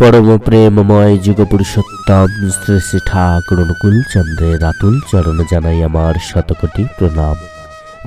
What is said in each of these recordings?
পরম প্রেমময় যুগ পুরুষোত্তম শ্রী শ্রী ঠাকুর অনুকূল চন্দ্রের আতুল চরণে জানাই আমার শতকোটি প্রণাম।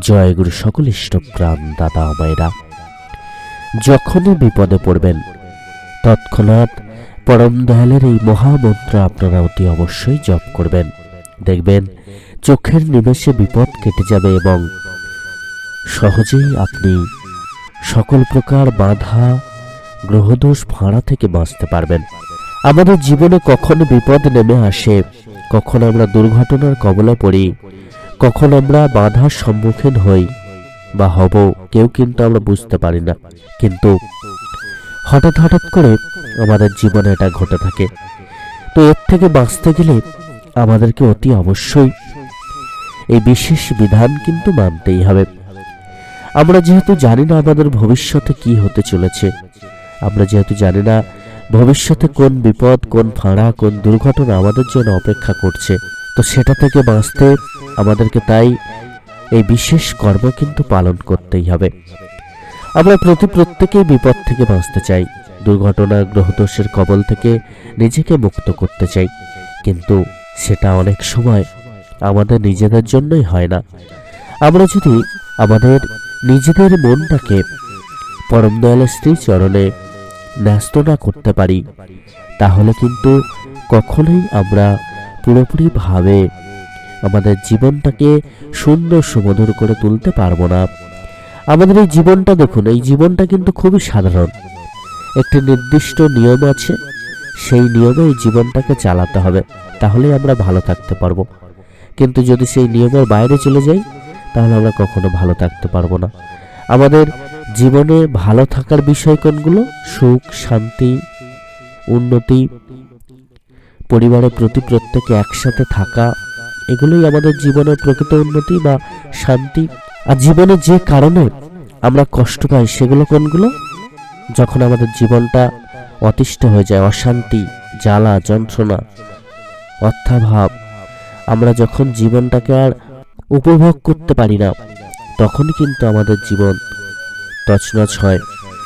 জয় গুরু সকল ইষ্টপ্রাণ দাদা মায়েরা। যখনই বিপদে পড়বেন, তৎক্ষণাৎ পরম দয়ালের এই মহামন্ত্র আপনারা অতি অবশ্যই জপ করবেন। দেখবেন চোখের নিমেষে বিপদ কেটে যাবে এবং সহজেই আপনি সকল প্রকার বাধা গ্রহদোষ ভাড়া থেকে বাঁচতে পারবেন। আমাদের জীবনে কখন বিপদ নেমে আসে, কখন আমরা দুর্ঘটনার কবলে পড়ি, কখন আমরা বাধার সম্মুখীন হই বা হব, কেউ কিন্তু আমরা বুঝতে পারি না। কিন্তু হঠাৎ হঠাৎ করে আমাদের জীবনে এটা ঘটে থাকে। তো এর থেকে বাঁচতে গেলে আমাদেরকে অতি অবশ্যই এই বিশেষ বিধান কিন্তু মানতেই হবে। আমরা যেহেতু জানি না আমাদের ভবিষ্যতে কি হতে চলেছে আমরা যেহেতু জানি না ভবিষ্যতে কোন বিপদ, কোন ফাঁড়া কোন দুর্ঘটনা আমাদের জন্য অপেক্ষা করছে, তো সেটা থেকে বাঁচতে আমাদেরকে তাই এই বিশেষ কর্ম কিন্তু পালন করতেই হবে। আমরা প্রতি প্রত্যেকেই বিপদ থেকে বাঁচতে চাই, দুর্ঘটনা, গ্রহদোষের কবল থেকে নিজেকে মুক্ত করতে চাই, কিন্তু সেটা অনেক সময় আমাদের নিজেদের জন্যই হয় না। আমরা যদি আমাদের নিজেদের মনটাকে পরম দয়ালের শ্রী চরণে ন্যস্ত না করতে পারি। তাহলে কিন্তু কখনোই আমরা পুরোপুরিভাবে আমাদের জীবনটাকে সুন্দর সুমধুর করে তুলতে পারব না। আমাদের এই জীবনটা দেখুন, এই জীবনটা কিন্তু খুবই সাধারণ। একটি নির্দিষ্ট নিয়ম আছে, সেই নিয়মে এই জীবনটাকে চালাতে হবে। তাহলেই আমরা ভালো থাকতে পারব। কিন্তু যদি সেই নিয়মের বাইরে চলে যাই, তাহলে আমরা কখনো ভালো থাকতে পারব না। আমাদের জীবনে ভালো থাকার বিষয় কোনগুলো সুখ, শান্তি, উন্নতি, পরিবারের প্রতি প্রত্যেকে একসাথে থাকা, এগুলোই আমাদের জীবনের প্রকৃত উন্নতি বা শান্তি। আর জীবনে যে কারণে আমরা কষ্ট পাই সেগুলো কোনগুলো? যখন আমাদের জীবনটা অতিষ্ঠ হয়ে যায়, অশান্তি, জ্বালা, যন্ত্রণা, অর্থাভাব, আমরা যখন জীবনটাকে আর উপভোগ করতে পারি না, তখনই কিন্তু আমাদের জীবন তছনছ হয়।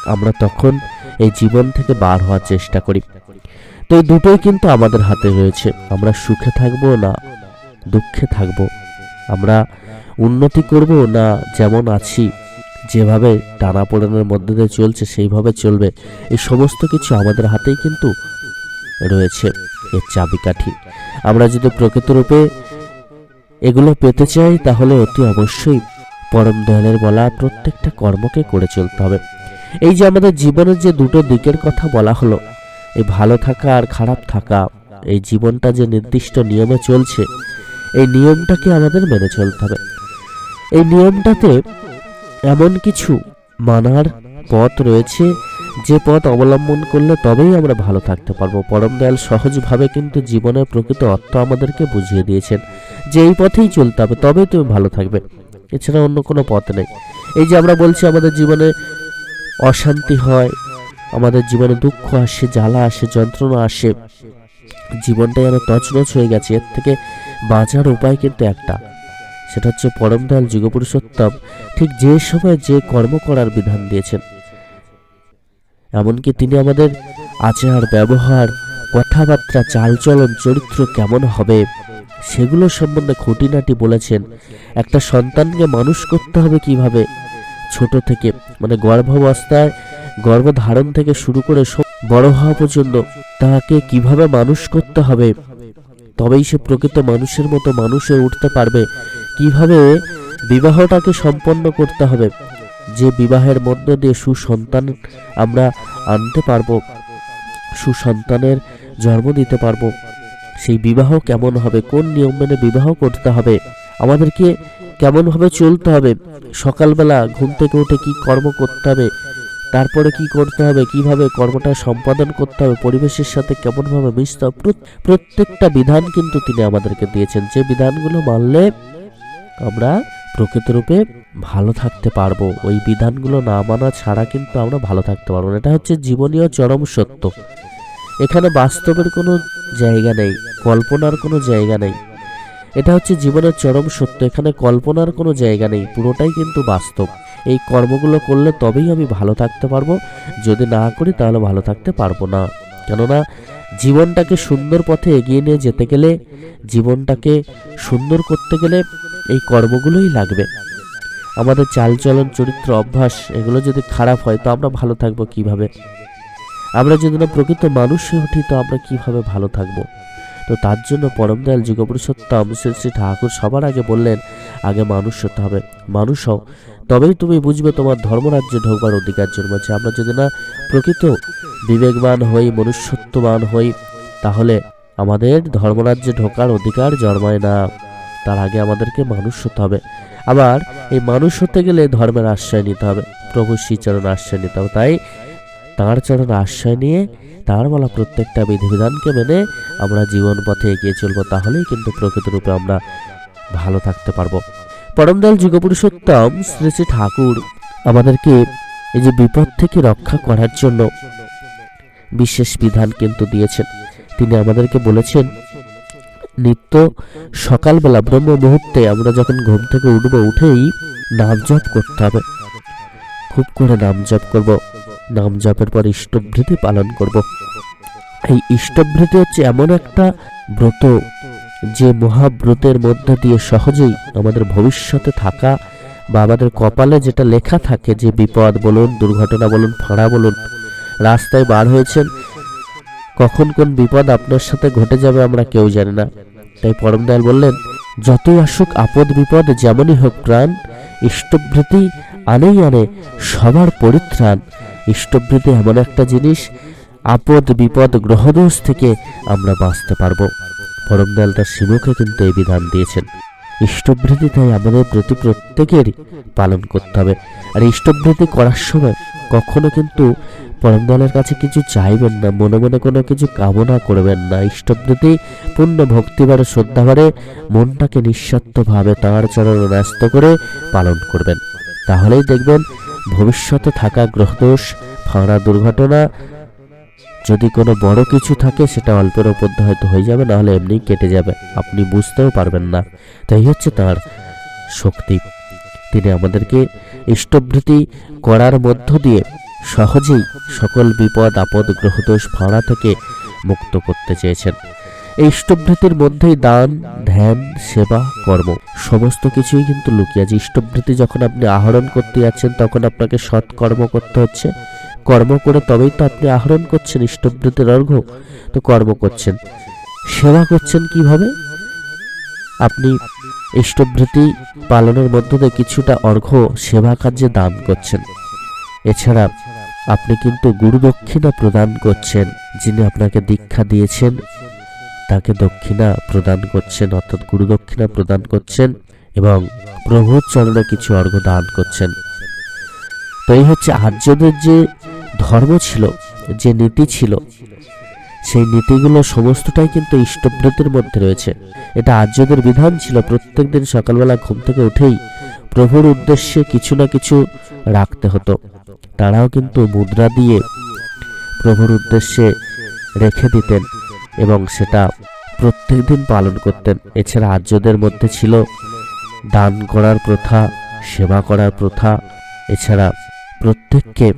আমরা তখন এই জীবন থেকে বার হওয়ার চেষ্টা করি। তো এই দুটোই কিন্তু আমাদের হাতে রয়েছে। আমরা সুখে থাকব না দুঃখে থাকব? আমরা উন্নতি করব না যেমন আছি? যেভাবে টানাপোড়েনের মধ্যে দিয়ে চলছে, সেইভাবে চলবে। এই সমস্ত কিছু আমাদের হাতেই কিন্তু রয়েছে। এর চাবিকাঠি। আমরা যদি প্রকৃতরূপে এগুলো পেতে চাই, তাহলে অতি অবশ্যই পরম দয়ালের বলা প্রত্যেকটা কর্মকে করে চলতে হবে। এই যে আমাদের জীবনের যে দুটো দিকের কথা বলা হলো, এই ভালো থাকা আর খারাপ থাকা, এই জীবনটা যে নির্দিষ্ট নিয়মে চলছে, এই নিয়মটাকে আমাদের মেনে চলতে হবে। এই নিয়মটাতে এমন কিছু মানার পথ রয়েছে, যে পথ অবলম্বন করলে তবেই আমরা ভালো থাকতে পারব। পরম দয়াল সহজভাবে কিন্তু জীবনের প্রকৃত অর্থ আমাদেরকে বুঝিয়ে দিয়েছেন যে এই পথেই চলতে হবে, তবেই তুমি ভালো থাকবে। এছাড়া অন্য কোনো পথ নেই। এই যে আমরা বলছি, আমাদের জীবনে অশান্তি হয়, আমাদের জীবনে দুঃখ আসে, জ্বালা আসে, যন্ত্রণা আসে জীবনটা যেন তছনছ হয়ে গেছে। এর থেকে বাঁচার উপায় কিন্তু একটা। সেটা হচ্ছে পরম দয়াল যুগপুরুষোত্তম ঠিক যে সময় যে কর্ম করার বিধান দিয়েছেন। এমনকি তিনি আমাদের আচার, ব্যবহার, কথাবার্তা, চালচলন, চরিত্র কেমন হবে সেগুলো সম্বন্ধে খুঁটিনাটি বলেছেন, একটা সন্তানকে মানুষ করতে হবে কীভাবে? ছোট থেকে মানে গর্ভাবস্থায়, গর্ভধারণ থেকে শুরু করে বড় হওয়া পর্যন্ত তাকে কীভাবে মানুষ করতে হবে? তবেই সে প্রকৃত মানুষের মতো মানুষ হয়ে উঠতে পারবে। কীভাবে বিবাহটাকে সম্পন্ন করতে হবে? যে বিবাহের মধ্য দিয়ে সুসন্তান আমরা আনতে পারব, সুসন্তানের জন্ম দিতে পারব। সেই বিবাহ কেমন হবে? কোন নিয়ম মেনে বিবাহ করতে হবে? আমাদেরকে কেমনভাবে চলতে হবে? সকালবেলা ঘুম থেকে উঠে কি কর্ম করতে হবে? তারপরে কি করতে হবে? কীভাবে কর্মটা সম্পাদন করতে হবে? পরিবেশের সাথে কেমনভাবে মিশতে হবে? প্রত্যেকটা বিধান কিন্তু তিনি আমাদেরকে দিয়েছেন। যে বিধানগুলো মানলে আমরা প্রকৃতরূপে ভালো থাকতে পারব। ওই বিধানগুলো না মানা ছাড়া কিন্তু আমরা ভালো থাকতে পারব না। এটা হচ্ছে জীবনীয় চরম সত্য। এখানে বাস্তবের কোনো জায়গা নেই, কল্পনার কোনো জায়গা নেই। এটা হচ্ছে জীবনের চরম সত্য, এখানে কল্পনার কোনো জায়গা নেই, পুরোটাই কিন্তু বাস্তব। এই কর্মগুলো করলে তবেই আমি ভালো থাকতে পারব, যদি না করি তাহলে ভালো থাকতে পারব না। কেননা, জীবনটাকে সুন্দর পথে এগিয়ে নিয়ে যেতে গেলে, জীবনটাকে সুন্দর করতে গেলে এই কর্মগুলোই লাগবে। আমাদের চালচলন, চরিত্র, অভ্যাস, এগুলো যদি খারাপ হয়, তো আমরা ভালো থাকব কীভাবে? আমরা যদি না প্রকৃত মানুষ উঠি, তো আমরা কীভাবে ভালো থাকব? তো তার জন্য পরম দয়াল যুগপুরুষোত্তম শ্রী শ্রী ঠাকুর সবার আগে বললেন, আগে মানুষ হতে হবে। মানুষ হও। তবেই তুমি বুঝবে তোমার ধর্মরাজ্যে ঢোকবার অধিকার জন্মেছে। আমরা যদি না প্রকৃত বিবেকবান হই, মনুষ্যত্ববান হই, তাহলে আমাদের ধর্মরাজ্যে ঢোকার অধিকার জন্মায় না। তার আগে আমাদেরকে মানুষ হতে হবে। আবার এই মানুষ হতে গেলে ধর্মের আশ্রয় নিতে হবে। প্রভু শ্রীচরণ আশ্রয় নিতে হবে। তাই তাঁর চরণ আশ্রয় নিয়ে তার বলা প্রত্যেকটা বিধিবিধানকে মেনে আমরা জীবন পথে এগিয়ে চলবো, তাহলেই কিন্তু প্রকৃত রূপে আমরা ভালো থাকতে পারব। পরমদয়াল যুগপুরুষোত্তম শ্রী শ্রী ঠাকুর আমাদেরকে এই যে বিপদ থেকে রক্ষা করার জন্য বিশেষ বিধান কিন্তু দিয়েছেন। তিনি আমাদেরকে বলেছেন, নিত্য সকালবেলা ব্রহ্ম মুহূর্তে আমরা যখন ঘুম থেকে উঠবো, উঠেই নাম জপ করতে হবে। খুব করে নাম জপ করব। নাম জপের পর ইষ্টভৃতি পালন করব। এই ইষ্টভৃতি হচ্ছে এমন একটা ব্রত যে মহাব্রতের মধ্যে দিয়ে সহজেই আমাদের ভবিষ্যতে থাকা বা আমাদের কপালে যেটা লেখা থাকে যে বিপদ বলুন, দুর্ঘটনা বলুন, ফাঁড়া বলুন, রাস্তায় বার হয়েছেন, কখন কোন বিপদ আপনার সাথে ঘটে যাবে আমরা কেউ জানি না। তাই পরম দয়াল বললেন, যতই আসুক আপদ বিপদ যেমনই হোক প্রাণ, ইষ্টভৃতি আনেই আনে, সবার পরিত্রাণ ইষ্টভৃতি এমন একটা জিনিস, আপদ, বিপদ, গ্রহদোষ থেকে আমরা বাঁচতে পারব। পরম দয়াল তার শিবকে কিন্তু এই বিধান দিয়েছেন। ইষ্টভৃতি তাই আমাদের প্রতি প্রত্যেকেরই পালন করতে হবে। আর ইষ্টভৃতি করার সময় কখনো কিন্তু পরম দয়ালের কাছে কিছু চাইবেন না, মনে মনে কোনো কিছু কামনা করবেন না। ইষ্টভৃতি পূর্ণ ভক্তিবারে শ্রদ্ধাবারে মনটাকে নিঃস্বার্থভাবে তাঁর চরণ ন্যস্ত করে পালন করবেন। তাহলেই দেখবেন ভবিষ্যতে থাকা গ্রহদোষ, ফাঁড়া দুর্ঘটনা, যদি কোনো বড় কিছু থাকে সেটা অল্পের দিয়ে হয়তো হয়ে যাবে, নাহলে এমনিই কেটে যাবে। আপনি বুঝতেও পারবেন না। তাই হচ্ছে তার শক্তি। তিনি আমাদেরকে ইষ্টভৃতি করার মধ্য দিয়ে সহজেই সকল বিপদ, আপদ, গ্রহদোষ, ফাঁড়া থেকে মুক্ত করতে চেয়েছেন। এই ইষ্টভৃতির মধ্যেই দান, ধ্যান, সেবা, কর্ম, সমস্ত কিছুই কিন্তু লুকিয়ে আছে। ইষ্টভৃতি যখন আপনি আহরণ করতে যাচ্ছেন, তখন আপনাকে সৎ কর্ম করতে হচ্ছে। কর্ম করে তবেই তো আপনি আহরণ করছেন, ইষ্টভৃতির অর্ঘ্য তো কর্ম করছেন। সেবা করছেন কীভাবে? আপনি ইষ্টভৃতি পালনের মধ্য দিয়ে কিছুটা অর্ঘ্য সেবা কার্যে দান করছেন। এছাড়া আপনি কিন্তু গুরু দক্ষিণা প্রদান করছেন, যিনি আপনাকে দীক্ষা দিয়েছেন। তাকে দক্ষিণা প্রদান করছেন, অর্থাৎ গুরু দক্ষিণা প্রদান করছেন এবং প্রভুর চরণে কিছু অর্ঘ্য দান করছেন। তো এই হচ্ছে আর্যদের যে ধর্ম ছিল, যে নীতি ছিল, সেই নীতিগুলো সমস্তটাই কিন্তু ইষ্টব্রতের মধ্যে রয়েছে। এটা আর্যদের বিধান ছিল প্রত্যেকদিন সকালবেলা ঘুম থেকে উঠেই প্রভুর উদ্দেশ্যে কিছু না কিছু রাখতে হতো। তারাও কিন্তু মুদ্রা দিয়ে প্রভুর উদ্দেশ্যে রেখে দিতেন। এবং সেটা প্রত্যেক দিন পালন করতেন। এছাড়া আর্যদের মধ্যে ছিল দান করার প্রথা, সেবা করার প্রথা। এছাড়া প্রত্যেককে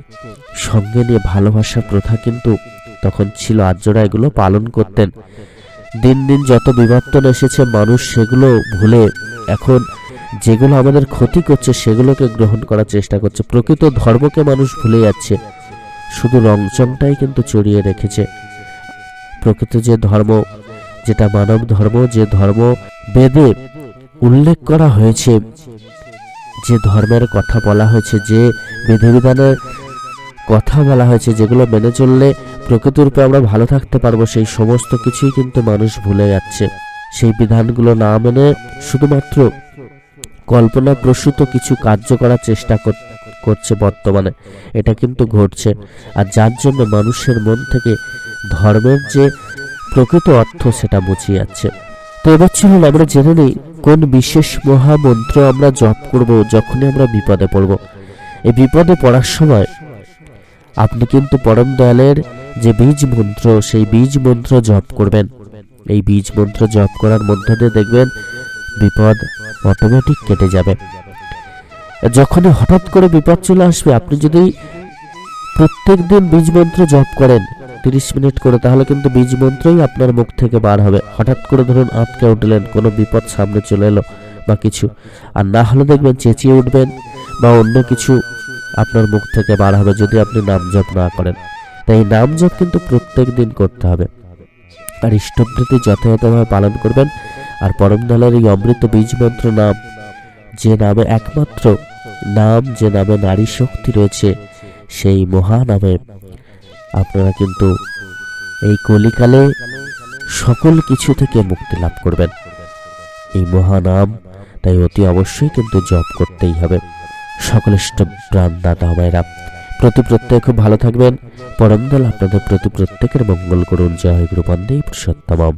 সঙ্গে নিয়ে ভালোবাসার প্রথা কিন্তু তখন ছিল। আর্যরা এগুলো পালন করতেন। দিন দিন যত বিবর্তন এসেছে, মানুষ সেগুলো ভুলে এখন যেগুলো আমাদের ক্ষতি করছে, সেগুলোকে গ্রহণ করার চেষ্টা করছে। প্রকৃত ধর্মকে মানুষ ভুলে যাচ্ছে। শুধু রংচংটাই কিন্তু চড়িয়ে রেখেছে। প্রকৃত যে ধর্ম, যেটা মানব ধর্ম, যে ধর্ম বেদে উল্লেখ করা হয়েছে, যে ধর্মের কথা বলা হয়েছে, যে বিধিবিধানের কথা বলা হয়েছে, যেগুলো মেনে চললে প্রকৃতরূপে আমরা ভালো থাকতে পারব, সেই সমস্ত কিছুই কিন্তু মানুষ ভুলে যাচ্ছে। সেই বিধানগুলো না মেনে শুধুমাত্র কল্পনা প্রসূত কিছু কার্য করার চেষ্টা কর- করছে বর্তমানে। এটা কিন্তু ঘটছে। আর যার জন্য মানুষের মন থেকে ধর্মের যে প্রকৃত অর্থ সেটা মুছিয়ে যাচ্ছে। তো এবার চলুন, আমরা জেনে নিই কোন বিশেষ মহামন্ত্র আমরা জপ করব যখনই আমরা বিপদে পড়ব। এই বিপদে পড়ার সময় আপনি কিন্তু পরম দয়ালের যে বীজ মন্ত্র, সেই বীজ মন্ত্র জপ করবেন। এই বীজ মন্ত্র জপ করার মধ্য দিয়ে দেখবেন বিপদ অটোমেটিক কেটে যাবে। যখনই হঠাৎ করে বিপদ চলে আসবে, আপনি যদি প্রত্যেক দিন বীজ মন্ত্র জপ করেন তিরিশ মিনিট করে, তাহলে কিন্তু বীজ মন্ত্রই আপনার মুখ থেকে বার হবে। হঠাৎ করে ধরুন আটকে উঠলেন কোনো বিপদ সামনে চলে এলো বা কিছু। আর না হলে দেখবেন চেঁচিয়ে উঠবেন বা অন্য কিছু আপনার মুখ থেকে বার হবে যদি আপনি নাম জপ না করেন। তাই নাম জপ কিন্তু প্রত্যেক দিন করতে হবে। আর ইষ্টভৃতি যথাযথভাবে পালন করবেন। আর পরম দলের এই অমৃত বীজ মন্ত্র নাম, যে নামে একমাত্র নাম যে নামে নারী শক্তি রয়েছে, সেই মহানামে আপনারা কিন্তু এই কলিকালে সকল কিছু থেকে মুক্তি লাভ করবেন। এই মহানাম তাই অতি অবশ্যই কিন্তু জপ করতেই হবে। সকল ইষ্ট প্রাণ দাতা মায়েরা প্রতি প্রত্যেক খুব ভালো থাকবেন। পরমদল আপনাদের প্রতি প্রত্যেকের মঙ্গল করুন। জয় গুরু বন্দে পুরুষোত্তমম।